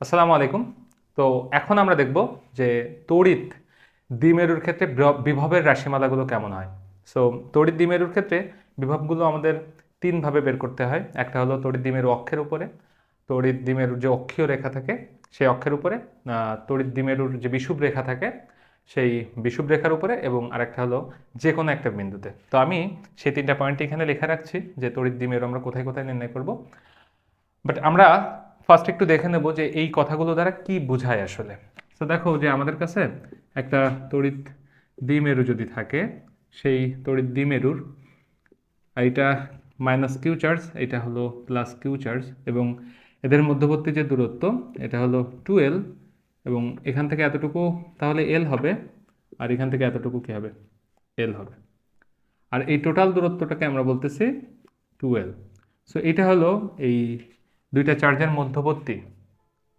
আসসালামু আলাইকুম। তো এখন আমরা দেখব যে তড়িৎ দ্বিমেরুর ক্ষেত্রে ব্র- বিভবের রাশিমালাগুলো কেমন হয়। সো তড়িৎ দ্বিমেরুর ক্ষেত্রে বিভবগুলো আমাদের তিনভাবে বের করতে হয়। একটা হলো তড়িৎ দ্বিমেরু অক্ষের উপরে, তড়িৎ দ্বিমেরুর যে অক্ষীয় রেখা থাকে সেই অক্ষের উপরে তড়িৎ দ্বিমেরুর যে বিষুব রেখা থাকে সেই বিষুব রেখার উপরে এবং আরেকটা হলো যে কোনো একটা বিন্দুতে। তো আমি সেই তিনটা পয়েন্ট এখানে লেখা রাখছি যে তড়িৎ দ্বিমেরু আমরা কোথায় কোথায় নির্ণয় করব। বাট আমরা ফার্স্ট একটু দেখে নেব যে এই কথাগুলো দ্বারা কি বোঝায় আসলে। তো দেখো যে আমাদের কাছে একটা তড়িৎ দ্বিমেরু যদি থাকে, সেই তড়িৎ দ্বিমেরুর, এইটা মাইনাস কিউ চার্জ এটা হলো প্লাস কিউ চার্জ এবং এদের মধ্যবর্তী যে দূরত্ব, এটা হলো টু এল এবং এখান থেকে এতটুকু তাহলে এল হবে আর এখান থেকে এতটুকু কী হবে? এল হবে। আর এই টোটাল দূরত্বটাকে আমরা বলতেছি টুয়েলভ সো এটা হলো এই দুইটা চার্জের মধ্যবর্তী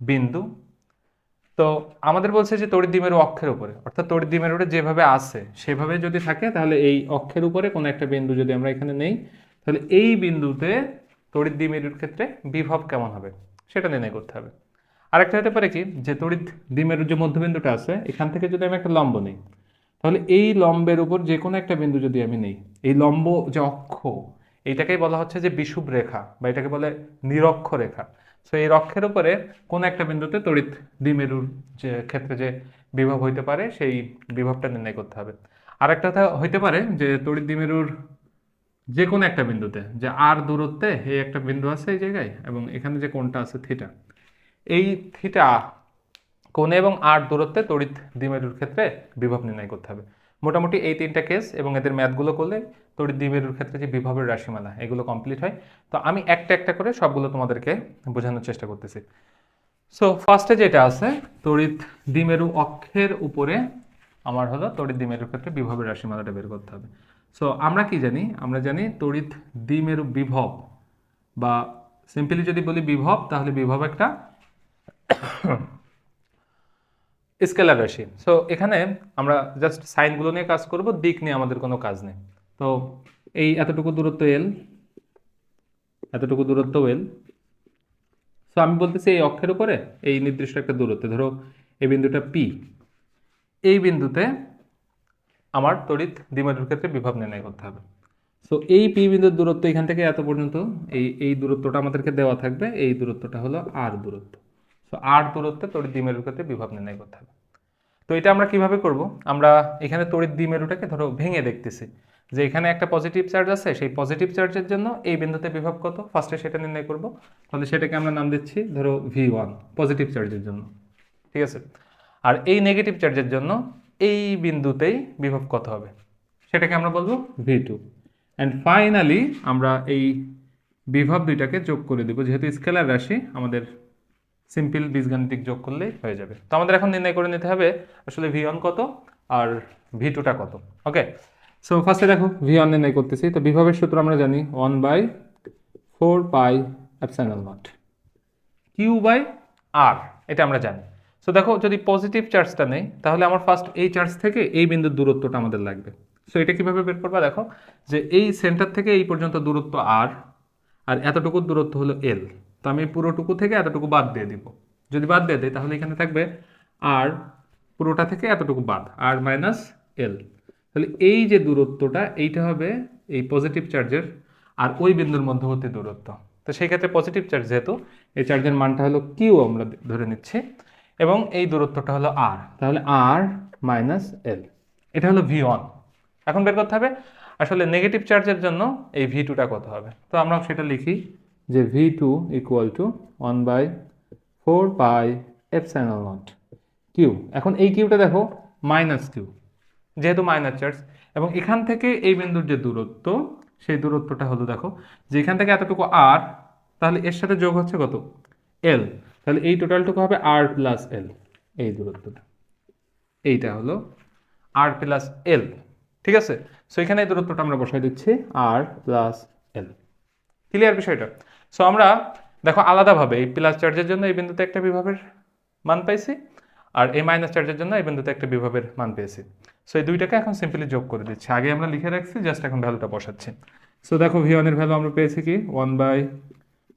বিন্দু। তো আমাদের বলছে যে তড়িৎ দ্বিমেরু অক্ষের উপরে। অর্থাৎ তড়িৎ দ্বিমেরুটা যেভাবে আছে, সেভাবে যদি থাকে, তাহলে এই অক্ষের উপরে কোনো একটা বিন্দু যদি আমরা এখানে নেই, তাহলে এই বিন্দুতে তড়িৎ দ্বিমেরুর ক্ষেত্রে বিভব কেমন হবে, সেটা নির্ণয় করতে হবে। আরেকটা হতে পারে কি, যে তড়িৎ দ্বিমেরুর যে মধ্যবিন্দুটা আছে, এখান থেকে যদি আমি একটা লম্ব নিই, তাহলে এই লম্বের উপর যে কোনো একটা বিন্দু যদি আমি নেই, এই লম্ব যে অক্ষ এইটাকেই বলা হচ্ছে যে বিষুব রেখা, বা এটাকে বলে নিরক্ষ রেখা। সো এই রক্ষের উপরে কোন একটা বিন্দুতে তড়িৎ দ্বিমেরুর যে ক্ষেত্রে যে বিভব হইতে পারে, সেই বিভবটা নির্ণয় করতে হবে। আরেকটা কথা হইতে পারে যে তড়িৎ দ্বিমেরুর যে কোনো একটা বিন্দুতে, যে আর দূরত্বে এই একটা বিন্দু আছে এই জায়গায়, এবং এখানে যে কোনটা আছে থিটা এই থিটা কোণে এবং আর দূরত্বে তড়িৎ দ্বিমেরুর ক্ষেত্রে বিভব নির্ণয় করতে হবে। মোটামুটি এই তিনটা কেস এবং এদের ম্যাথগুলো করলে তড়িৎ দ্বিমেরুর ক্ষেত্রে যে বিভবের রাশিমালা, এগুলো কমপ্লিট হয়। তো আমি একটা একটা করে সবগুলো তোমাদেরকে বোঝানোর চেষ্টা করতেছি। সো ফার্স্টে যেটা আছে, তড়িৎ দ্বিমেরু অক্ষের উপরে আমার হলো তড়িৎ দ্বিমেরুর ক্ষেত্রে বিভবের রাশিমালাটা বের করতে হবে। সো আমরা কি জানি? আমরা জানি তড়িৎ দ্বিমেরু বিভব বা সিম্পলি যদি বলি বিভব, তাহলে বিভব একটা স্কেলার রাশি। সো এখানে আমরা জাস্ট সাইনগুলো নিয়ে কাজ করব, দিক নিয়ে আমাদের কোনো কাজ নেই। তো, এই এতটুকু দূরত্ব এল এতটুকু দূরত্ব এল সো আমি বলতেছি এই অক্ষের উপরে এই নির্দিষ্ট একটা দূরত্বে, ধরো এই বিন্দুটা পি এই বিন্দুতে আমার তড়িৎ দ্বিমেরুর ক্ষেত্রে বিভব নির্ণয় করতে হবে। সো এই পি বিন্দুর দূরত্ব এখান থেকে এত পর্যন্ত, এই এই দূরত্বটা আমাদেরকে দেওয়া থাকবে, এই দূরত্বটা হলো আর দূরত্ব। সো আর দূরত্বে তড়িৎ দ্বিমেরুর ক্ষেত্রে বিভব নির্ণয় করতে হবে। তো এটা আমরা কীভাবে করব? আমরা এখানে তড়িৎ দ্বিমেরুটাকে ধরো ভেঙে দেখতেছি। যে এখানে একটা পজিটিভ চার্জ আছে, সেই পজিটিভ চার্জের জন্য এই বিন্দুতে বিভব কত? ফার্স্টে সেটা নির্ণয় করব। তাহলে সেটাকে আমরা নাম দিচ্ছি ধরো ভি ওয়ান পজিটিভ চার্জের জন্য। ঠিক আছে? আর এই নেগেটিভ চার্জের জন্য এই বিন্দুতেই বিভব কত হবে? সেটাকে আমরা বলব ভি টু অ্যান্ড ফাইনালি আমরা এই বিভব দুইটাকে যোগ করে দেবো। যেহেতু স্কেলার রাশি আমাদের সিম্পল বীজগাণিতিক যোগ করলেই হয়ে যাবে। তো আমাদের এখন নির্ণয় করে নিতে হবে আসলে ভি কত আর ভি টুটা কত। ওকে সো ফার্স্টে দেখো ভি নির্ণয় করতেছি। তো বিভবের সূত্র আমরা জানি one by four pi epsilon naught Q by R এটা আমরা জানি। সো দেখো, যদি পজিটিভ চার্জটা নেই, তাহলে আমার ফার্স্ট এই চার্জ থেকে এই বিন্দুর দূরত্বটা আমাদের লাগবে। সো এটা কীভাবে বের করবা দেখো? যে এই সেন্টার থেকে এই পর্যন্ত দূরত্ব আর আর এতটুকু দূরত্ব হলো এল তো আমি পুরোটুকু থেকে এতটুকু বাদ দিয়ে দিব। যদি বাদ দিয়ে দিই, তাহলে এখানে থাকবে আর পুরোটা থেকে এতটুকু বাদ, আর মাইনাস এল তাহলে এই যে দূরত্বটা, এইটা হবে এই পজিটিভ চার্জের আর ওই বিন্দুর মধ্যবর্তী দূরত্ব। তো সেই ক্ষেত্রে পজিটিভ চার্জ যেহেতু, এই চার্জের মানটা হলো কিউ আমরা ধরে নিচ্ছি। এবং এই দূরত্বটা হলো আর তাহলে আর মাইনাস এল এটা হলো ভি ওয়ান এখন বের করতে হবে, আসলে নেগেটিভ চার্জের জন্য এই ভি টুটা কত হবে? তো আমরা সেটা লিখি যে V two equal to one by four pi epsilon naught Q এখন এই কিউটা দেখো মাইনাস কিউ যেহেতু মাইনাস চার্জ এবং এখান থেকে এই বিন্দুর যে দূরত্ব, সেই দূরত্বটা হলো দেখো, যে এখান থেকে এতটুকু আর তাহলে এর সাথে যোগ হচ্ছে কত? এল তাহলে এই টোটালটুকু হবে আর প্লাস এল এই দূরত্বটা। এইটা হলো আর প্লাস এল ঠিক আছে? সো এখানে এই দূরত্বটা আমরা বসাই দিচ্ছি আর প্লাস এল ক্লিয়ার বিষয়টা? সো আমরা দেখো আলাদাভাবে এই প্লাস চার্জের জন্য এই বিন্দুতে একটা বিভবের মান পাইছি আর এই মাইনাস চার্জের জন্য এই বিন্দুতে একটা বিভবের মান পেয়েছি। সো এই দুইটাকে এখন সিম্পলি যোগ করে দিচ্ছি। আগে আমরা লিখে রাখছি জাস্ট এখন ভ্যালুটা বসাচ্ছি। সো দেখো ভি ওয়ানের ভ্যালু আমরা পেয়েছি কি? One by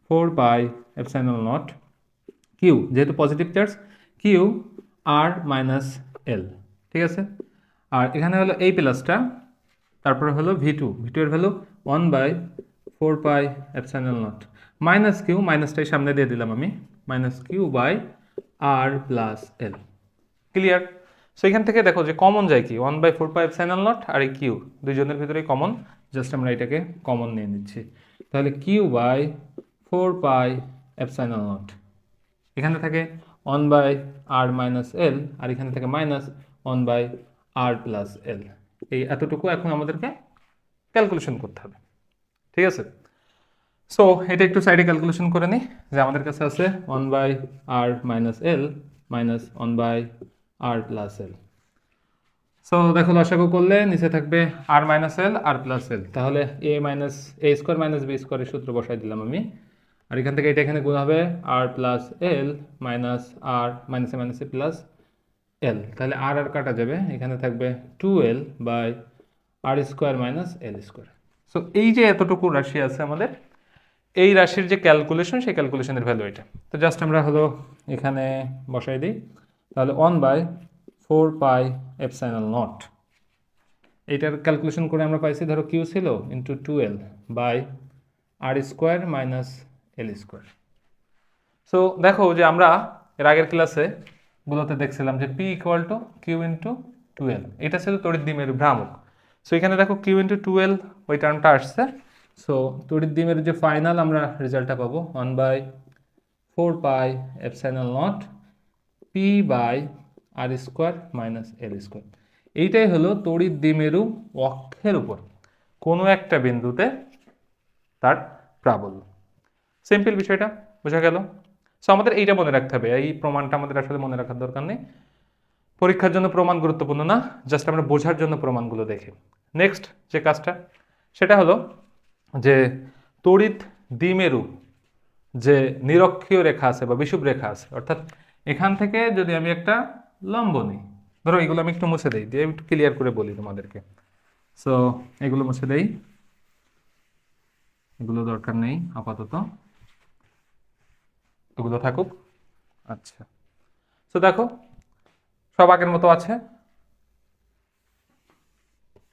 four pi epsilon naught Q যেহেতু positive charge Q R minus L ঠিক আছে? আর এখানে হলো এই প্লাসটা তারপরে হলো ভি টু ভি টু এর value one by four pi epsilon naught. Minus Q, মাইনাসটাই সামনে দিয়ে দিলাম আমি। Minus Q by R plus L. Clear? So এখান থেকে দেখো যে কমন যায় কি? One by four pi epsilon naught আর এই কিউ। দুইজনের ভিতরেই কমন। জাস্ট আমরা এটাকে কমন নিয়ে নিচ্ছি। তাহলে Q by four pi epsilon naught. এখানে থাকে one by R minus L আর এখানে থাকে minus one by R plus L. এই এতটুকু এখন আমাদেরকে ক্যালকুলেশন করতে হবে। ঠিক আছে? সো এটা একটু সাইডে ক্যালকুলেশন করে নিই যে আমাদের কাছে আছে one by R minus L minus one by R plus L so দেখো, লসাগু করলে নিচে থাকবে আর মাইনাস এল আর প্লাস এল তাহলে A minus A square minus B স্কোয়ারের সূত্র বসাই দিলাম আমি। আর এখান থেকে এটা এখানে গুণ হবে আর প্লাস এল মাইনাস আর মাইনাসে মাইনাসে প্লাস এল তাহলে আর আর কাটা যাবে, এখানে থাকবে two L by R square minus L square so এই যে এতটুকু রাশি আছে আমাদের, এই রাশির যে ক্যালকুলেশন সেই ক্যালকুলেশনের ভ্যালু এটা। তো জাস্ট আমরা হলো এখানে বসাই দিই। তাহলে one by four pi epsilon naught এইটার ক্যালকুলেশন করে আমরা পাইছি, ধরো কিউ ছিল into two L by R square minus L square so দেখো যে আমরা এর আগের ক্লাসে গুলোতে দেখছিলাম যে P equal to Q into twelve এটা ছিল তড়িৎ দ্বিমেরু ভ্রামক। সো এখানে দেখো কিউ ইন্টু টুয়েলভ ওই টার্মটা আসছে। সো তড়িৎ দ্বিমেরু যে ফাইনাল আমরা রেজাল্টটা পাবো one by four pi epsilon naught P by R square minus L square এইটাই হলো তড়িৎ দ্বিমেরু অক্ষের উপর কোনো একটা বিন্দুতে তার প্রাবল্য। সিম্পল বিষয়টা, বোঝা গেল। সো আমাদের এইটা মনে রাখতে হবে। এই প্রমাণটা আমাদের আসলে মনে রাখার দরকার নেই। পরীক্ষার জন্য প্রমাণ গুরুত্বপূর্ণ না জাস্ট আমরা বোঝার জন্য প্রমাণগুলো দেখি। নেক্সট যে কাজটা, সেটা হলো যে তড়িৎ দ্বিমেরু যে নিরক্ষীয় রেখা আছে বা বিষুব রেখা আছে, অর্থাৎ এখান থেকে যদি আমি একটা লম্ব নিই, ধরো এগুলো আমি একটু মুছে দিই, দিয়ে একটু ক্লিয়ার করে বলি তোমাদেরকে। সো এগুলো মুছে দেই। এগুলো দরকার নেই, আপাতত। এগুলো থাকুক। আচ্ছা। তো দেখো সব আগের মতো আছে?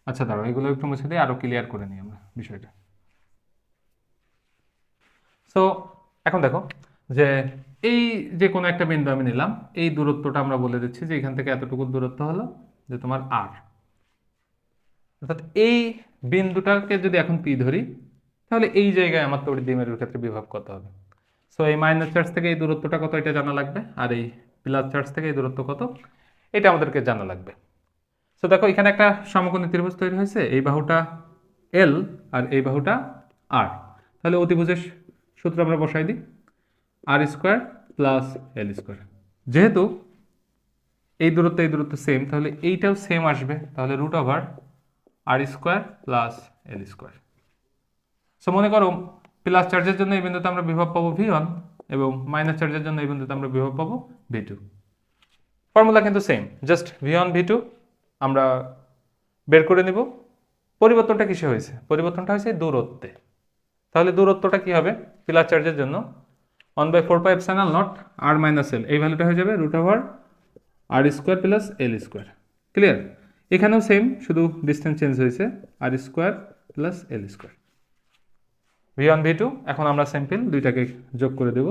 আচ্ছা দাঁড়াও, এগুলো একটু মুছে দিই, আরও ক্লিয়ার করে নিই আমরা বিষয়টা। সো এখন দেখো যে এই যে কোনো একটা বিন্দু আমি নিলাম, এই দূরত্বটা আমরা বলে দিচ্ছি যে এখান থেকে এতটুকু দূরত্ব হলো যে তোমার আর অর্থাৎ এই বিন্দুটাকে যদি এখন পি ধরি, তাহলে এই জায়গায় আমার তড়িৎ দ্বিমেরুর ক্ষেত্রে বিভব কত হবে? সো এই মাইনাস চার্জ থেকে এই দূরত্বটা কত, এটা জানা লাগবে? আর এই প্লাস চার্জ থেকে এই দূরত্ব কত? এটা আমাদেরকে জানা লাগবে। সো দেখো, এখানে একটা সমকোণী ত্রিভুজ তৈরি হয়েছে। এই বাহুটা এল আর এই বাহুটা আর তাহলে অতিভুজের সূত্র আমরা বসাই দিই। R square plus L square যেহেতু এই দূরত্ব এই দূরত্ব সেম তাহলে এইটাও সেম আসবে। তাহলে root over R square plus L square so মনে করো প্লাস চার্জের জন্য এই বিন্দুতে আমরা বিভব পাবো ভি ওয়ান এবং মাইনাস চার্জের জন্য এই বিন্দুতে আমরা বিভব পাবো ভি টু ফর্মুলা কিন্তু same just V one V two আমরা বের করে নিব। পরিবর্তনটা কিসে হয়েছে? পরিবর্তনটা হয়েছে দূরত্বে। তাহলে দূরত্বটা কি হবে? প্লাস চার্জের জন্য। One by four pi epsilon naught R minus L এই ভ্যালুটা হয়ে যাবে root over R square plus L square clear এখানেও সেম শুধু ডিস্টেন্স চেঞ্জ হয়েছে। R square plus L square V one V two এখন আমরা সিম্পল দুইটাকে যোগ করে দেব।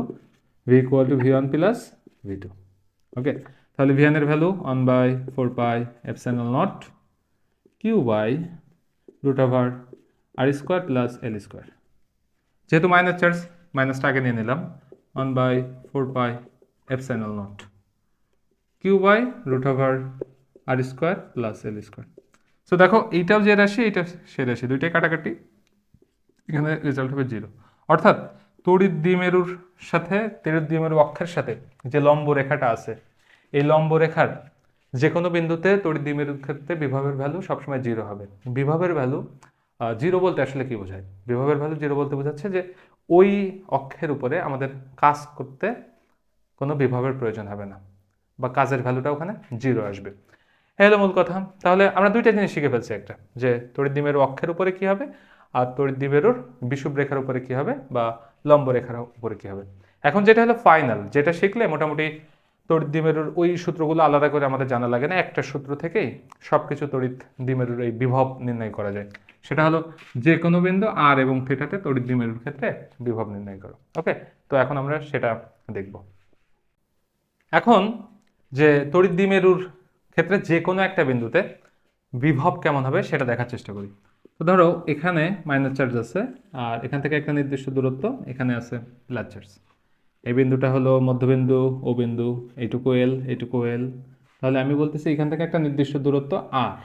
V equal to V one plus V two okay তাহলে ভি এর value one by four pi epsilon naught Q by root over R square plus L square যেহেতু minus charge মাইনাসটা আগে নিয়ে নিলাম। One by four pi epsilon naught Q by root over R square plus L square so দেখো, এইটাও যে রাশি এইটা সে রাশি, দুইটাই কাটাকাটি। এখানে রেজাল্ট হবে জিরো অর্থাৎ তড়িৎ দ্বিমেরুর সাথে, তড়িৎ দ্বিমেরু অক্ষের সাথে যে লম্ব রেখাটা আছে এই লম্ব রেখার যে কোনো বিন্দুতে তড়িৎ দ্বিমেরুর ক্ষেত্রে বিভবের ভ্যালু সবসময় জিরো হবে। বিভবের ভ্যালু জিরো বলতে আসলে কি বোঝায়? বিভবের ভ্যালু জিরো বলতে বোঝাচ্ছে যে ওই অক্ষের উপরে আমাদের কাজ করতে কোনো বিভবের প্রয়োজন হবে না বা কাজের ভ্যালুটা ওখানে জিরো আসবে। হলো মূল কথা। তাহলে আমরা দুইটা জিনিস শিখে ফেলছি একটা, যে তড়িৎ অক্ষের উপরে কি হবে আর তড়িৎ দ্বিমেরুর বিষুব রেখার উপরে কি হবে বা লম্ব রেখার উপরে কি হবে। এখন যেটা হলো ফাইনাল যেটা শিখলে মোটামুটি তড়িৎ দ্বিমেরুর ওই সূত্রগুলো আলাদা করে আমাদের জানা লাগে না। একটা সূত্র থেকেই সব কিছু তড়িৎ দ্বিমেরুর এই বিভব নির্ণয় করা যায়। সেটা হলো যে কোনো বিন্দু আর এবং থিটাতে তড়িৎ দ্বিমেরুর ক্ষেত্রে বিভব নির্ণয় করো। ওকে তো এখন আমরা সেটা দেখব। এখন যে তড়িৎ দ্বিমেরুর ক্ষেত্রে যে কোনো একটা বিন্দুতে বিভব কেমন হবে সেটা দেখার চেষ্টা করি। তো ধরো এখানে মাইনাস চার্জ আছে আর এখান থেকে একটা নির্দিষ্ট দূরত্ব এখানে আছে প্লাস চার্জ এই বিন্দুটা হলো মধ্যবিন্দু, ও বিন্দু, এইটুকু এল এইটুকু এল তাহলে আমি বলতেছি এখান থেকে একটা নির্দিষ্ট দূরত্ব আর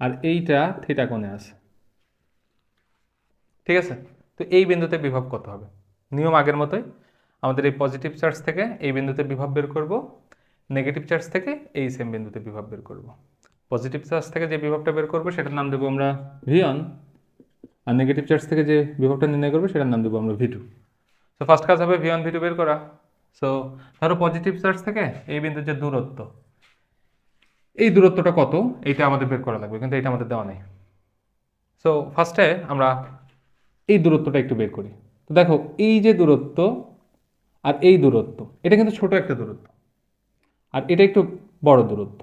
আর এইটা থিটা কোণে আছে। ঠিক আছে? তো এই বিন্দুতে বিভব কত হবে? নিয়ম আগের মতোই। আমাদের এই পজিটিভ চার্জ থেকে এই বিন্দুতে বিভব বের করব। নেগেটিভ চার্জ থেকে এই সেম বিন্দুতে বিভব বের করব। পজিটিভ চার্জ থেকে যে বিভবটা বের করব, সেটার নাম দেবো আমরা ভিয়ন আর নেগেটিভ চার্জ থেকে যে বিভবটা নির্ণয় করব, সেটার নাম দেবো আমরা ভি টু সো ফার্স্ট কাজ হবে ভি ওয়ান ভি টু বের করা। সো ধরো পজিটিভ চার্জ থেকে এই বিন্দুর যে দূরত্ব, এই দূরত্বটা কত? এইটা আমাদের বের করা লাগবে, কিন্তু এটা আমাদের দেওয়া নেই। সো ফার্স্টে আমরা এই দূরত্বটা একটু বের করি। তো দেখো, এই যে দূরত্ব আর এই দূরত্ব, এটা কিন্তু ছোট একটা দূরত্ব, আর এটা একটু বড় দূরত্ব।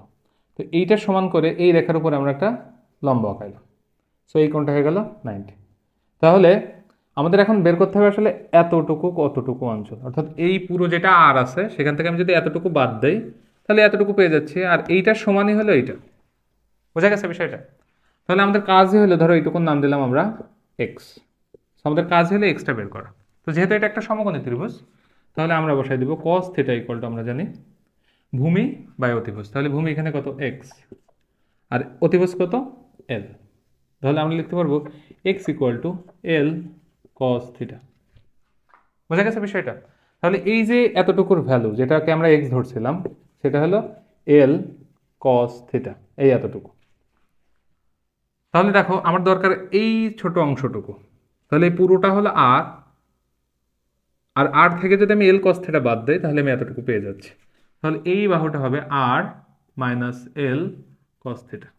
তো এইটা সমান করে এই রেখার উপরে আমরা একটা লম্বা আঁকাইলাম। সো এই কোণটা হয়ে গেল নাইনটি তাহলে আমাদের এখন বের করতে হবে আসলে এতটুকু কতটুকু অঞ্চল। অর্থাৎ এই পুরো যেটা আর আছে, সেখান থেকে আমি যদি এতটুকু বাদ দেই, তাহলে এতটুকু পেয়ে যাচ্ছি। আর এইটার সমানই হলো এইটা। বোঝা গেছে বিষয়টা? তাহলে আমাদের কাজই হলো, ধরো এইটুকুর নাম দিলাম আমরা এক্স আমাদের কাজ হলো এক্সটা বের করা। তো যেহেতু এটা একটা সমকোণী ত্রিভুজ, তাহলে আমরা বসাই দিব কস থিটা ইকুয়াল টু আমরা জানি ভূমি বাই অতিভুজ। তাহলে ভূমি এখানে কত? এক্স আর অতিভুজ কত? এল তাহলে আমরা লিখতে পারব X equal to L cos theta বোঝা গেছে বিষয়টা? তাহলে এই যে এতটুকুর ভ্যালু যেটাকে আমরা এক্স ধরছিলাম, সেটা হলো এল কস থিটা এই এতটুকু। তাহলে দেখো, আমার দরকার এই ছোট অংশটুকু। তাহলে এই পুরোটা হলো আর আর আর থেকে যদি আমি এল কস থিটা বাদ দেই, তাহলে আমি এতটুকু পেয়ে যাচ্ছি। তাহলে এই বাহুটা হবে R minus L cos theta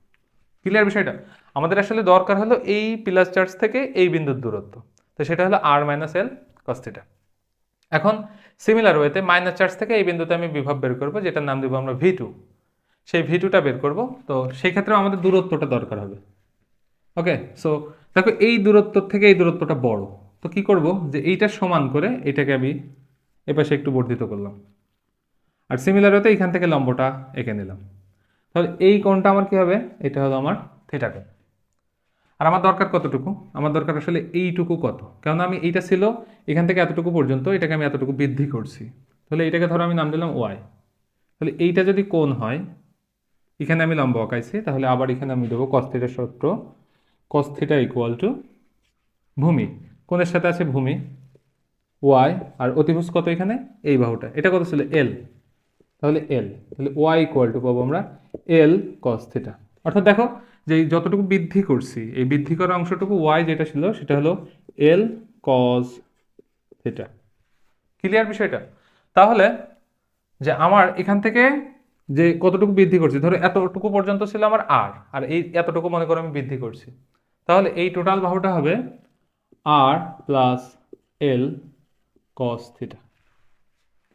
clear বিষয়টা? আমাদের আসলে দরকার হলো এই প্লাস চার্জ থেকে এই বিন্দুর দূরত্ব। তো সেটা হলো R minus L cos theta এখন সিমিলার ওয়েতে মাইনাস চার্জ থেকে এই বিন্দুতে আমি বিভব বের করব, যেটার নাম দেবো আমরা ভি টু সেই ভি টুটা বের করব, তো সেই ক্ষেত্রে আমাদের দূরত্বটা দরকার হবে। ওকে সো দেখো এই দূরত্ব থেকে এই দূরত্বটা বড়। তো কি করব যে এইটা সমান করে এটাকে আমি এপাশে একটু বর্ধিত করলাম। আর সিমিলার হতে এইখান থেকে লম্বটা এঁকে নিলাম। তাহলে এই কোণটা আমার কি হবে? এটা হলো আমার থিটা কোণ। আর আমার দরকার কতটুকু? আমার দরকার আসলে এইটুকু কত? কেননা আমি এইটা ছিল, এখান থেকে এতটুকু পর্যন্ত এটাকে আমি এতটুকু বৃদ্ধি করছি। তাহলে এটাকে ধরো আমি নাম দিলাম ওয়াই। তাহলে এইটা যদি কোন হয়, এখানে আমি লম্ব আঁকাইছি, তাহলে আবার এখানে আমি দেবো কস্থিটার সূত্র কস্থিটা ইকুয়াল টু ভূমি। কোনের সাথে আছে ভূমি। ওয়াই আর অতিভুজ কত এখানে? এই বাহুটা। এটা কত ছিল? এল। তাহলে এল। তাহলে ওয়াই ইকুয়াল টু পাবো আমরা এল কস থিটা অর্থাৎ দেখো যে যতটুকু বৃদ্ধি করছি, এই বৃদ্ধি করা অংশটুকু ওয়াই যেটা ছিল, সেটা হলো এল কজ থিটা ক্লিয়ার বিষয়টা? তাহলে যে আমার এখান থেকে যে কতটুকু বৃদ্ধি করছি, ধরো এতটুকু পর্যন্ত ছিল আমার আর আর এই এতটুকু মনে করো আমি বৃদ্ধি করছি। তাহলে এই টোটাল বাহুটা হবে আর প্লাস এল কস থিটা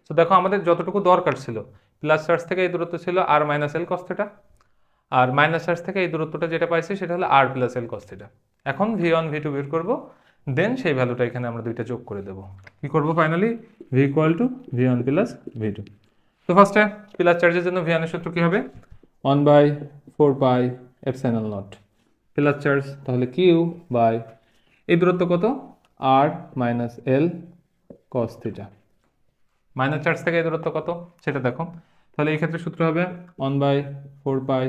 তো দেখো, আমাদের যতটুকু দরকার ছিল প্লাস চার্জ থেকে এই দূরত্ব ছিল R minus L cos theta আর মাইনাস চার্জ থেকে এই দূরত্বটা যেটা পাইছি সেটা হলো R plus L cos theta এখন ভি ওয়ান ভি টু বের করব দেন সেই ভ্যালুটা এখানে আমরা দুইটা যোগ করে দেবো। কী করব finally V equal to V one plus V two তো ফার্স্টে প্লাস চার্জের জন্য ভি ওয়ানের সূত্র কী হবে? One by four pi epsilon naught plus charge তাহলে কিউ বাই এই দূরত্ব কত? R minus L cos theta minus charge থেকে এই দূরত্ব কত? সেটা দেখো। তাহলে এই ক্ষেত্রে সূত্র হবে one by four pi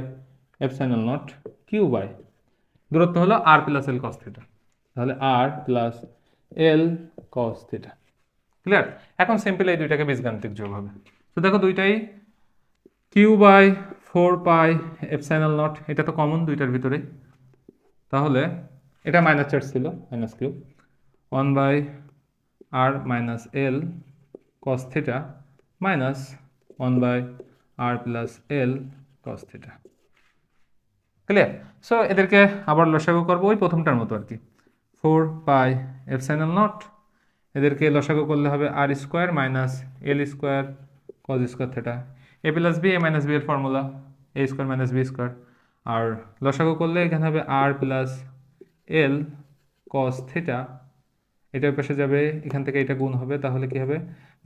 epsilon naught Q by দূরত্ব হলো R plus L cos theta তাহলে R plus L cos theta clear এখন সিম্পল এই দুইটাকে বীজগাণিতিক যোগ হবে। তো দেখো দুইটাই Q by four pi epsilon naught, এটা তো কমন দুইটার ভিতরে। তাহলে এটা মাইনাস চার্জ ছিল minus Q one by R minus L cos theta minus one by R plus L cos theta clear so এদেরকে আবার লসাগু করব ওই প্রথমটার মতো আর কি। Four pi F epsilon naught এদেরকে লসাগু করলে হবে R square minus L square cos square theta A plus B A minus B এর formula A square minus B square আর লসাগু করলে এখানে হবে আর প্লাস এল কস থেটা এটার পাশে যাবে, এখান থেকে এটা গুণ হবে, তাহলে কি হবে?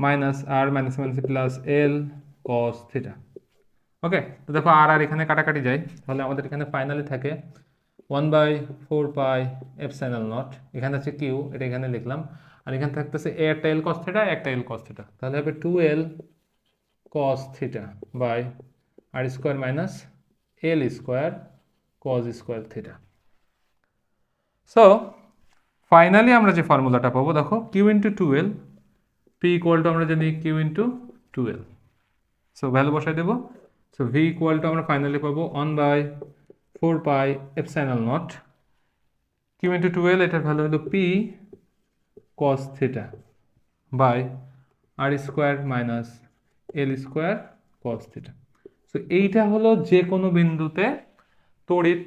Minus R minus minus plus L cos theta okay তো দেখো আর আর এখানে কাটাকাটি যায় তাহলে আমাদের এখানে ফাইনালি থাকে one by four pi epsilon naught এখানে আছে কিউ এটা এখানে লিখলাম। আর এখানে থাকতেছে এ একটা এল কস থিটা একটা এল কস থিটা তাহলে হবে two L cos theta by R square minus L square cos square theta so finally আমরা যে ফর্মুলাটা পাবো, দেখো Q into twelve P equal to আমরা জানি Q into twelve so value বসাই দেবো। সো ভি ইকুয়াল টু আমরা ফাইনালি পাবো one by four pi epsilon naught Q into twelve এটার ভ্যালু হলো P cos theta by R square minus L square cos theta so এইটা হলো যে কোনো বিন্দুতে তড়িৎ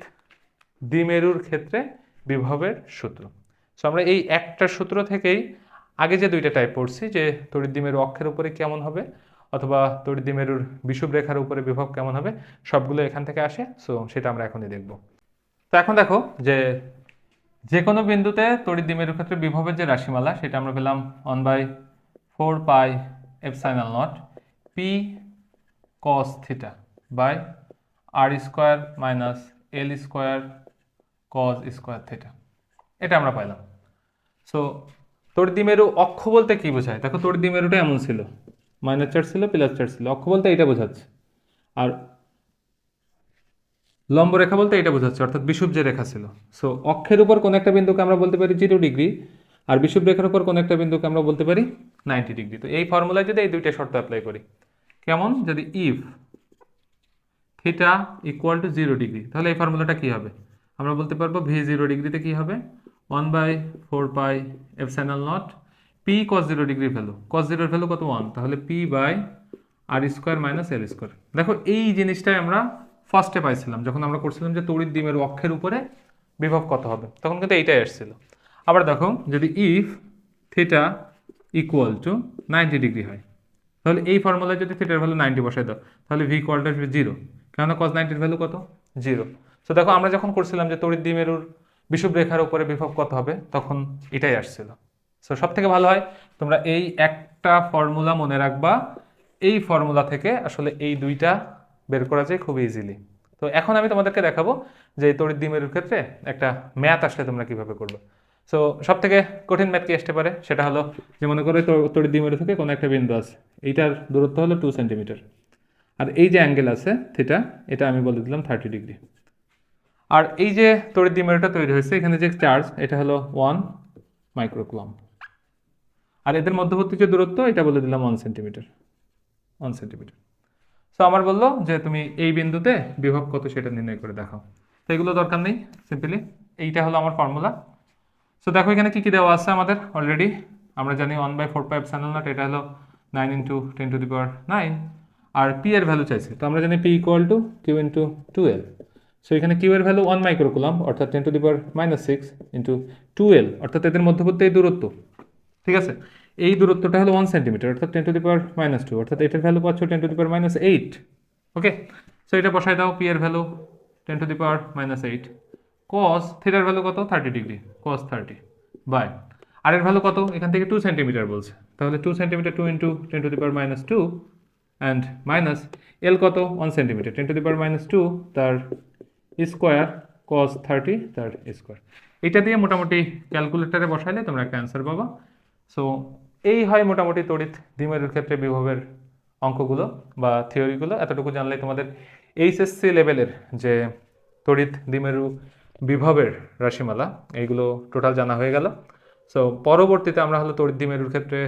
দ্বিমেরুর ক্ষেত্রে বিভবের সূত্র। সো আমরা এই একটা সূত্র থেকেই আগে যে দুইটা টাইপ পড়ছি, যে তড়িৎ দ্বিমেরু অক্ষের উপরে কেমন হবে অথবা তড়িৎ মেরুর বিষুব রেখার উপরে বিভব কেমন হবে, সবগুলো এখান থেকে আসে। সো সেটা আমরা এখনই দেখব। তো এখন দেখো যে যে কোনো বিন্দুতে তড়িৎ মেরুর ক্ষেত্রে বিভবের যে রাশিমালা, সেটা আমরা পেলাম one by four pi epsilon naught P cos theta by R square minus L square cos square theta এটা আমরা পাইলাম। সো তড়িদ্দিমেরু অক্ষ বলতে কি বোঝায়? দেখো তড়িদ্দিমেরুটা এমন ছিল। মাইনাস চার্জ ছিল প্লাস চার্জ ছিল। অক্ষ বলতে এটা বোঝাচ্ছে। আর লম্ব রেখা বলতে এটা বোঝাচ্ছে, অর্থাৎ বিষুব যে রেখা ছিল। সো অক্ষের উপর কোন একটা বিন্দুকে আমরা বলতে পারি জিরো ডিগ্রি, আর বিষুব রেখার উপর কোন একটা বিন্দুকে আমরা বলতে পারি নাইনটি ডিগ্রি। তো এই ফর্মুলায় যদি এই দুইটা শর্ত অ্যাপ্লাই করি, কেমন? যদি if theta equal to zero degree তাহলে এই ফর্মুলাটা কি হবে? আমরা বলতে পারব ভি জিরো ডিগ্রিতে কি হবে? One by four pi epsilon naught P cos zero degree value cos জিরোর ভ্যালু কত? ওয়ান তাহলে P by R square minus L square দেখো, এই জিনিসটাই আমরা ফার্স্টে পাইছিলাম, যখন আমরা করছিলাম যে তড়িৎ ডিমের অক্ষের উপরে বিভব কত হবে, তখন কিন্তু এইটাই এসেছিল আবার দেখো, যদি if theta equal to ninety degree হয়, তাহলে এই ফর্মুলায় যদি থিটার ভ্যালু নাইনটি বসাই দাও, তাহলে ভি কোয়ালটা আসবে জিরো কেননা কস নাইনটির ভ্যালু কত? জিরো সো দেখো, আমরা যখন করছিলাম যে তড়িৎ দ্বিমেরুর বিষুব রেখার উপরে বিভব কত হবে, তখন এটাই আসছিল। সো সব থেকে ভালো হয়, তোমরা এই একটা ফর্মুলা মনে রাখবা, এই ফর্মুলা থেকে আসলে এই দুইটা বের করা যায় খুব ইজিলি তো এখন আমি তোমাদেরকে দেখাবো যে তড়িৎ দ্বিমেরুর ক্ষেত্রে একটা ম্যাথ আসলে তোমরা কীভাবে করবে। সো সব থেকে কঠিন ম্যাথ কি আসতে পারে? সেটা হলো যে মনে করো তড়িৎ দ্বিমেরু থেকে কোনো একটা বিন্দু আছে, এইটার দূরত্ব হলো টু সেন্টিমিটার আর এই যে অ্যাঙ্গেল আছে থিটা এটা আমি বলে দিলাম থার্টি ডিগ্রি আর এই যে তড়িৎ দ্বিমেরুটা তৈরি হয়েছে, এখানে যে চার্জ এটা হলো ওয়ান মাইক্রোকুলাম আর এদের মধ্যবর্তী যে দূরত্ব, এটা বলে দিলাম one centimetre one centimetre so আমার বলল যে তুমি এই বিন্দুতে বিভব কত সেটা নির্ণয় করে দেখাও। তো এগুলো দরকার নেই সিম্পলি এইটা হলো আমার ফর্মুলা সো দেখো এখানে কি কী দেওয়া আছে আমাদের অলরেডি আমরা জানি ওয়ান বাই ফোর পাইভ স্যানেল নট এটা হলো nine into ten to the power nine R P এর ভ্যালু চাইছে, তো আমরা জানি P equal to Q into twelve so এখানে কিউ এর ভ্যালু ওয়ান মাইক্রোকুলাম অর্থাৎ ten to the power minus six into twelve অর্থাৎ এদের মধ্যবর্তী এই দূরত্ব। ঠিক আছে? এই দূরত্বটা হলো ওয়ান সেন্টিমিটার অর্থাৎ ten to the power minus two অর্থাৎ এটার ভ্যালু পাচ্ছ ten to the power minus eight okay so এটা বসাই দাও পি এর value ten to the power minus eight cos থিটার ভ্যালু কত? Thirty degree cos thirty by R এর ভ্যালু কত? এখান থেকে টু সেন্টিমিটার বলছে, তাহলে two centimetre two into ten to the power minus two and minus L কত? One centimetre ten to the power minus two তার square cos thirty তার square এটা দিয়ে মোটামুটি ক্যালকুলেটারে বসাইলে তোমরা একটা অ্যান্সার পাবা। সো এই হয় মোটামুটি তড়িৎ দ্বিমেরুর ক্ষেত্রে বিভবের অঙ্কগুলো বা থিওরিগুলো এতটুকু জানলে তোমাদের এইচএসসি লেভেলের যে তড়িৎ দ্বিমেরু বিভবের রাশিমালা, এইগুলো টোটাল জানা হয়ে গেল। সো পরবর্তীতে আমরা হলো তড়িৎ দ্বিমেরুর ক্ষেত্রে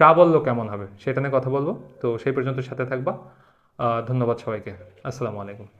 প্রাবল্য কেমন হবে সেটা নিয়ে কথা বলব। তো সেই পর্যন্ত সাথে থাকবা। ধন্যবাদ সবাইকে। আসসালামু আলাইকুম।